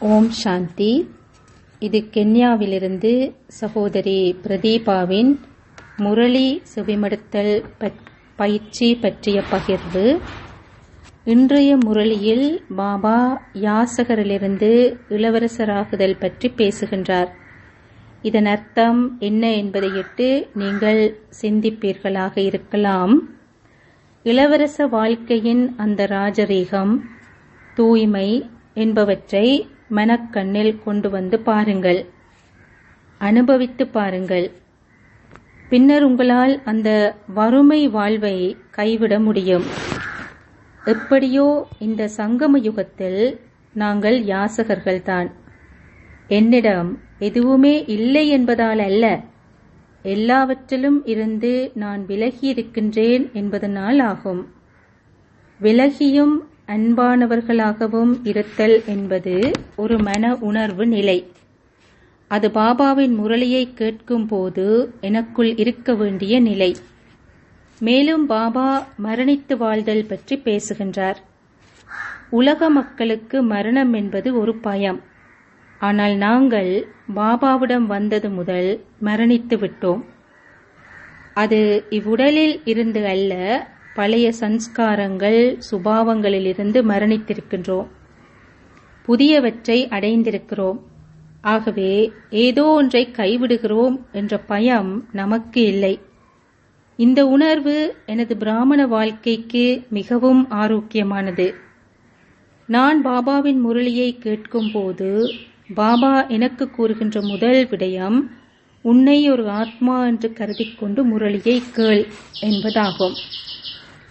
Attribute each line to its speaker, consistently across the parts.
Speaker 1: ஓம் சாந்தி. இது கென்யாவிலிருந்து சகோதரி பிரதீபாவின் முரளி செவிமடுத்தல் பயிற்சி பற்றிய பகிர்வு. இன்றைய முரளியில் பாபா யாசகரிலிருந்து இளவரசராகுதல் பற்றி பேசுகின்றார். இதன் அர்த்தம் என்ன என்பதையிட்டு நீங்கள் சிந்திப்பீர்களாக இருக்கலாம். இளவரச வாழ்க்கையின் அந்த ராஜரீகம் தூய்மை என்பவற்றை மனக்கண்ணில் கொண்டு வந்து பாருங்கள். அனுபவித்து பாருங்கள். பின்னர் உங்களால் அந்த வறுமை வாழ்வை கைவிட முடியும். எப்படியோ இந்த சங்கம யுகத்தில் நாங்கள் யாசகர்கள்தான் என்னிடம் எதுவுமே இல்லை என்பதால் அல்ல. எல்லாவற்றிலும் இருந்து நான் விலகி இருக்கின்றேன் என்பதனால் ஆகும். விலகியும் அன்பானவர்களாகவும் இருத்தல் என்பது ஒரு மன உணர்வு நிலை. அது பாபாவின் முரளியை கேட்கும் போது எனக்குள் இருக்க வேண்டிய நிலை. மேலும் பாபா மரணித்து வாழ்தல் பற்றி பேசுகின்றார். உலக மக்களுக்கு மரணம் என்பது ஒரு பயம். ஆனால் நாங்கள் பாபாவிடம் வந்தது முதல் மரணித்து விட்டோம். அது இவ்வுடலில் இருந்து அல்ல பழைய சன்ஸ்காரங்கள் சுபாவங்களிலிருந்து மரணித்திருக்கின்றோம். புதியவற்றை அடைந்திருக்கிறோம். ஆகவே ஏதோ ஒன்றை கைவிடுகிறோம் என்ற பயம் நமக்கு இல்லை. இந்த உணர்வு எனது பிராமண வாழ்க்கைக்கு மிகவும் ஆரோக்கியமானது. நான் பாபாவின் முரளியை கேட்கும்போது பாபா எனக்கு கூறுகின்ற முதல் விடயம் உன்னை ஒரு ஆத்மா என்று கருதிக்கொண்டு முரளியை கேள் என்பதாகும்.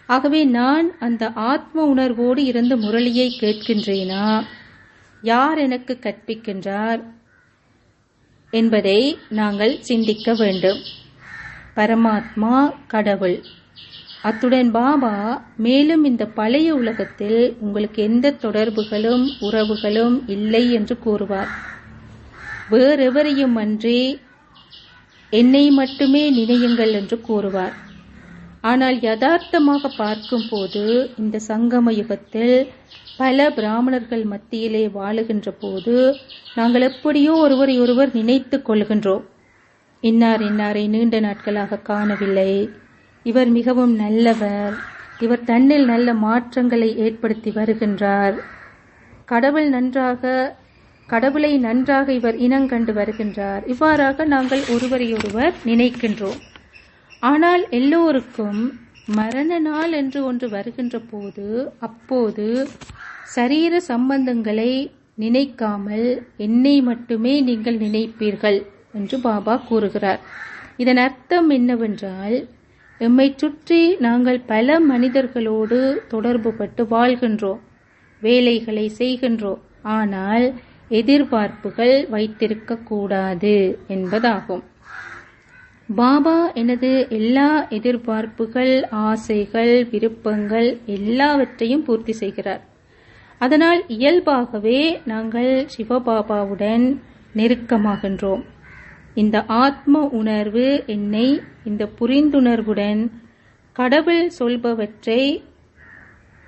Speaker 1: ஆகவே நான் அந்த ஆத்ம உணர்வோடு இருந்த முரளியை கேட்கின்றேனா? யார் எனக்கு கற்பிக்கின்றார் என்பதை நாங்கள் சிந்திக்க வேண்டும். பரமாத்மா கடவுள். அத்துடன் பாபா மேலும் இந்த பழைய உலகத்தில் உங்களுக்கு எந்த தொடர்புகளும் உறவுகளும் இல்லை என்று கூறுவார். வேறெவரையும் அன்றி என்னை மட்டுமே நினையுங்கள் என்று கூறுவார். ஆனால் யதார்த்தமாக பார்க்கும்போது இந்த சங்கம யுகத்தில் பல பிராமணர்கள் மத்தியிலே வாழுகின்ற போது நாங்கள் எப்படியோ ஒருவரை ஒருவர் நினைத்து கொள்கின்றோம். இன்னார் இன்னாரை நீண்ட நாட்களாக காணவில்லை. இவர் மிகவும் நல்லவர். இவர் தன்னில் நல்ல மாற்றங்களை ஏற்படுத்தி வருகின்றார். கடவுள் நன்றாக கடவுளை நன்றாக இவர் இனங்கண்டு வருகின்றார். இவ்வாறாக நாங்கள் ஒருவரையொருவர் நினைக்கின்றோம். ஆனால் எல்லோருக்கும் மரண நாள் என்று ஒன்று வருகின்ற போது அப்போது சரீர சம்பந்தங்களை நினைக்காமல் என்னை மட்டுமே நீங்கள் நினைப்பீர்கள் என்று பாபா கூறுகிறார். இதன் அர்த்தம் என்னவென்றால் எம்மை சுற்றி நாங்கள் பல மனிதர்களோடு தொடர்புபட்டு வாழ்கின்றோம் வேலைகளை செய்கின்றோம் ஆனால் எதிர்பார்ப்புகள் வைத்திருக்க கூடாது என்பதாகும். பாபா எனது எல்லா எதிர்பார்ப்புகள் ஆசைகள் விருப்பங்கள் எல்லாவற்றையும் பூர்த்தி செய்கிறார். அதனால் இயல்பாகவே நாங்கள் சிவபாபாவுடன் நெருக்கமாகின்றோம். இந்த ஆத்ம உணர்வு என்னை இந்த புரிந்துணர்வுடன் கடவுள் சொல்பவற்றை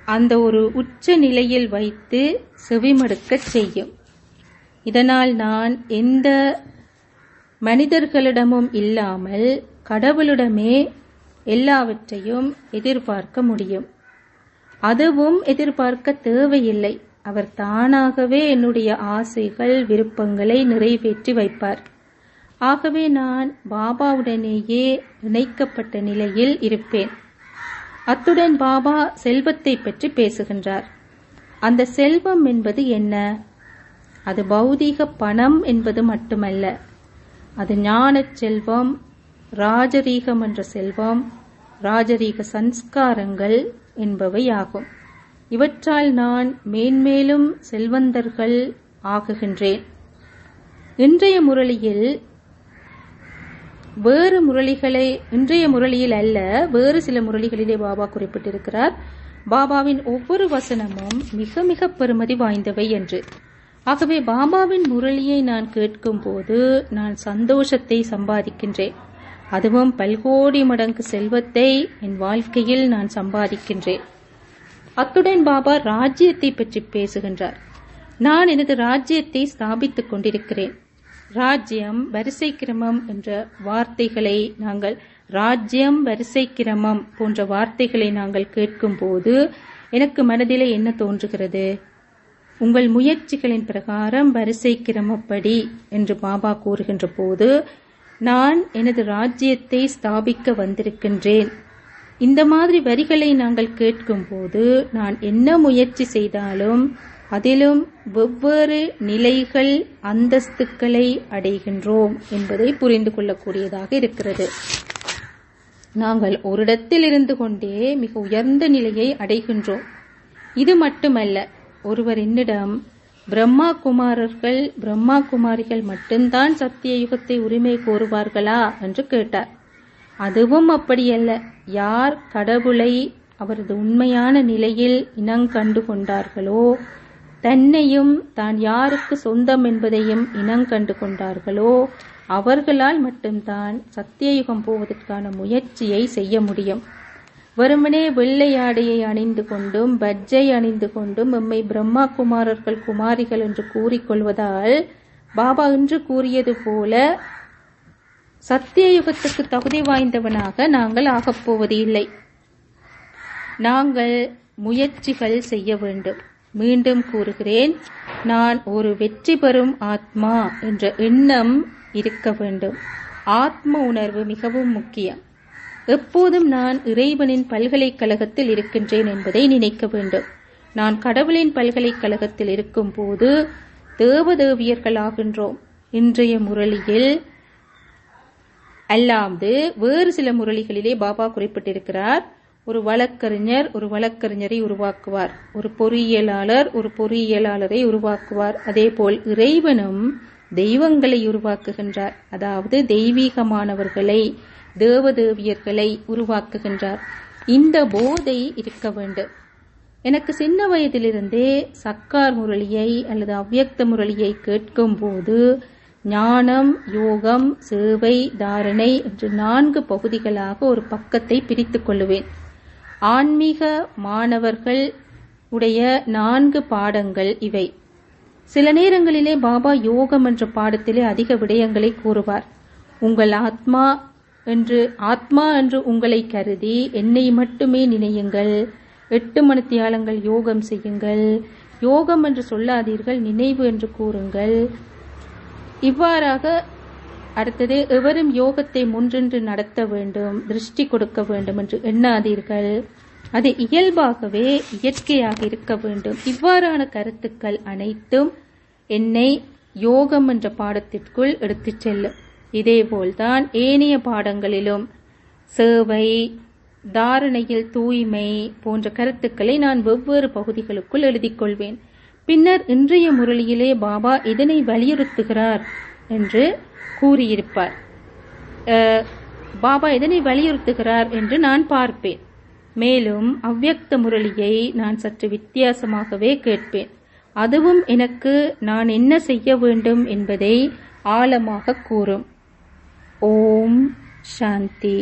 Speaker 1: அந்த ஒரு உச்ச நிலையில் வைத்து செவிமடுக்கச் செய்யும். இதனால் நான் எந்த மனிதர்களிடமும் இல்லாமல் கடவுளிடமே எல்லாவற்றையும் எதிர்பார்க்க முடியும். அதுவும் எதிர்பார்க்க தேவையில்லை. அவர் தானாகவே என்னுடைய ஆசைகள் விருப்பங்களை நிறைவேற்றி வைப்பார். ஆகவே நான் பாபாவுடனேயே இணைக்கப்பட்ட நிலையில் இருப்பேன். அத்துடன் பாபா செல்வத்தை பற்றி பேசுகின்றார். அந்த செல்வம் என்பது என்ன? அது பௌதீக பணம் என்பது மட்டுமல்ல. அது ஞானச் செல்வம் ராஜரீகம் என்ற செல்வம் ராஜரீக சன்ஸ்காரங்கள் என்பவையாகும். இவற்றால் நான் மேன்மேலும் செல்வந்தர்கள் ஆகுகின்றேன். இன்றைய முரளியில் வேறு முரளிகளை இன்றைய முரளியில் அல்ல வேறு சில முரளிகளிலே பாபா குறிப்பிட்டிருக்கிறார். பாபாவின் ஒவ்வொரு வசனமும் மிக மிக பெருமதி வாய்ந்தவை என்று. ஆகவே பாபாவின் முரளியை நான் கேட்கும் போது நான் சந்தோஷத்தை சம்பாதிக்கின்றேன். அதுவும் பல்கோடி மடங்கு செல்வத்தை என் வாழ்க்கையில் நான் சம்பாதிக்கின்றேன். அத்துடன் பாபா ராஜ்யத்தை பற்றி பேசுகின்றார். நான் எனது ராஜ்யத்தை ஸ்தாபித்துக் கொண்டிருக்கிறேன். ராஜ்யம் வரிசை கிரமம் என்ற வார்த்தைகளை நாங்கள் ராஜ்யம் வரிசை கிரமம் போன்ற வார்த்தைகளை நாங்கள் கேட்கும்போது எனக்கு மனதிலே என்ன தோன்றுகிறது? உங்கள் முயற்சிகளின் பிரகாரம் வரிசை கிரமப்படி என்று பாபா கூறுகின்ற போது நான் எனது ராஜ்யத்தை ஸ்தாபிக்க வந்திருக்கின்றேன். இந்த மாதிரி வரிகளை நாங்கள் கேட்கும்போது நான் என்ன முயற்சி செய்தாலும் அதிலும் வெவ்வேறு நிலைகள் அந்தஸ்துக்களை அடைகின்றோம் என்பதை புரிந்து கொள்ளக்கூடியதாக இருக்கிறது. நாங்கள் ஒரு இடத்தில் இருந்து கொண்டே மிக உயர்ந்த நிலையை அடைகின்றோம். இது மட்டுமல்ல ஒருவர் என்னிடம் பிரம்மா குமாரர்கள் பிரம்மா குமாரிகள் மட்டும்தான் சத்திய யுகத்தை உரிமை கோருவார்களா? என்று கேட்டார். அதுவும் அப்படியல்ல. யார் கடவுளை அவரது உண்மையான நிலையில் இனங்கண்டு கொண்டார்களோ தன்னையும் தான் யாருக்கு சொந்தம் என்பதையும் இனங்கண்டு கொண்டார்களோ அவர்களால் மட்டும்தான் சத்தியயுகம் போவதற்கான முயற்சியை செய்ய முடியும். வெறுமனே வெள்ளை ஆடையை அணிந்து கொண்டும் பஜ்ஜை அணிந்து கொண்டும் எம்மை பிரம்மா குமாரர்கள் குமாரிகள் என்று கூறிக்கொள்வதால் பாபா என்று கூறியது போல சத்தியயுகத்துக்கு தகுதி வாய்ந்தவனாக நாங்கள் ஆகப்போவது இல்லை. நாங்கள் முயற்சிகள் செய்ய வேண்டும். மீண்டும் கூறுகிறேன் நான் ஒரு வெற்றி பெறும் ஆத்மா என்ற எண்ணம் இருக்க வேண்டும். ஆத்ம உணர்வு மிகவும் முக்கியம். எப்போதும் நான் இறைவனின் பல்கலைக்கழகத்தில் இருக்கின்றேன் என்பதை நினைக்க வேண்டும். நான் கடவுளின் பல்கலைக்கழகத்தில் இருக்கும் போது தேவதேவியர்களாகின்றோம். இன்றைய முரளியில் அல்லாது வேறு சில முரளிகளிலே பாபா குறிப்பிட்டிருக்கிறார். ஒரு வழக்கறிஞர் ஒரு வழக்கறிஞரை உருவாக்குவார். ஒரு பொறியியலாளர் ஒரு பொறியியலாளரை உருவாக்குவார். அதேபோல் இறைவனும் தெய்வங்களை உருவாக்குகின்றார். அதாவது தெய்வீகமானவர்களை தேவதேவியர்களை உருவாக்குகின்றார். இந்த போதை இருக்க வேண்டும். எனக்கு சின்ன வயதிலிருந்தே சக்கார் முரளியை அல்லது அவ்யக்த முரளியை கேட்கும் போது ஞானம் யோகம் சேவை தாரணை என்று நான்கு பகுதிகளாக ஒரு பக்கத்தை பிரித்துக் கொள்ளுவேன். ஆன்மீக மாணவர்கள் உடைய நான்கு பாடங்கள் இவை. சில நேரங்களிலே பாபா யோகம் என்ற பாடத்திலே அதிக விடயங்களை கூறுவார். உங்கள் ஆத்மா என்று ஆத்மா என்று உங்களை கருதி என்னை மட்டுமே நினையுங்கள். எட்டு மணித்தியாலங்கள் யோகம் செய்யுங்கள். யோகம் என்று சொல்லாதீர்கள் நினைவு என்று கூறுங்கள். இவ்வாறாக அடுத்தது எவரும் யோகத்தை முன்றின்று நடத்த வேண்டும் திருஷ்டி கொடுக்க வேண்டும் என்று எண்ணாதீர்கள். அது இயல்பாகவே இயற்கையாக இருக்க வேண்டும். இவ்வாறான கருத்துக்கள் அனைத்தும் என்னை யோகம் என்ற பாடத்திற்குள் எடுத்துச் செல்லும். இதேபோல்தான் ஏனைய பாடங்களிலும் சேவை தாரணையில் தூய்மை போன்ற கருத்துக்களை நான் வெவ்வேறு பகுதிகளுக்குள் எழுதிக்கொள்வேன் பின்னர் இன்றைய முரளியிலே பாபா இதனை வலியுறுத்துகிறார் என்று கூறியிருப்பார். பாபா இதனை வலியுறுத்துகிறார் என்று நான் பார்ப்பேன். மேலும் அவ்யக்த முரளியை நான் சற்று வித்தியாசமாகவே கேட்பேன். அதுவும் எனக்கு நான் என்ன செய்ய வேண்டும் என்பதை ஆழமாக கூறும். ஓம் சாந்தி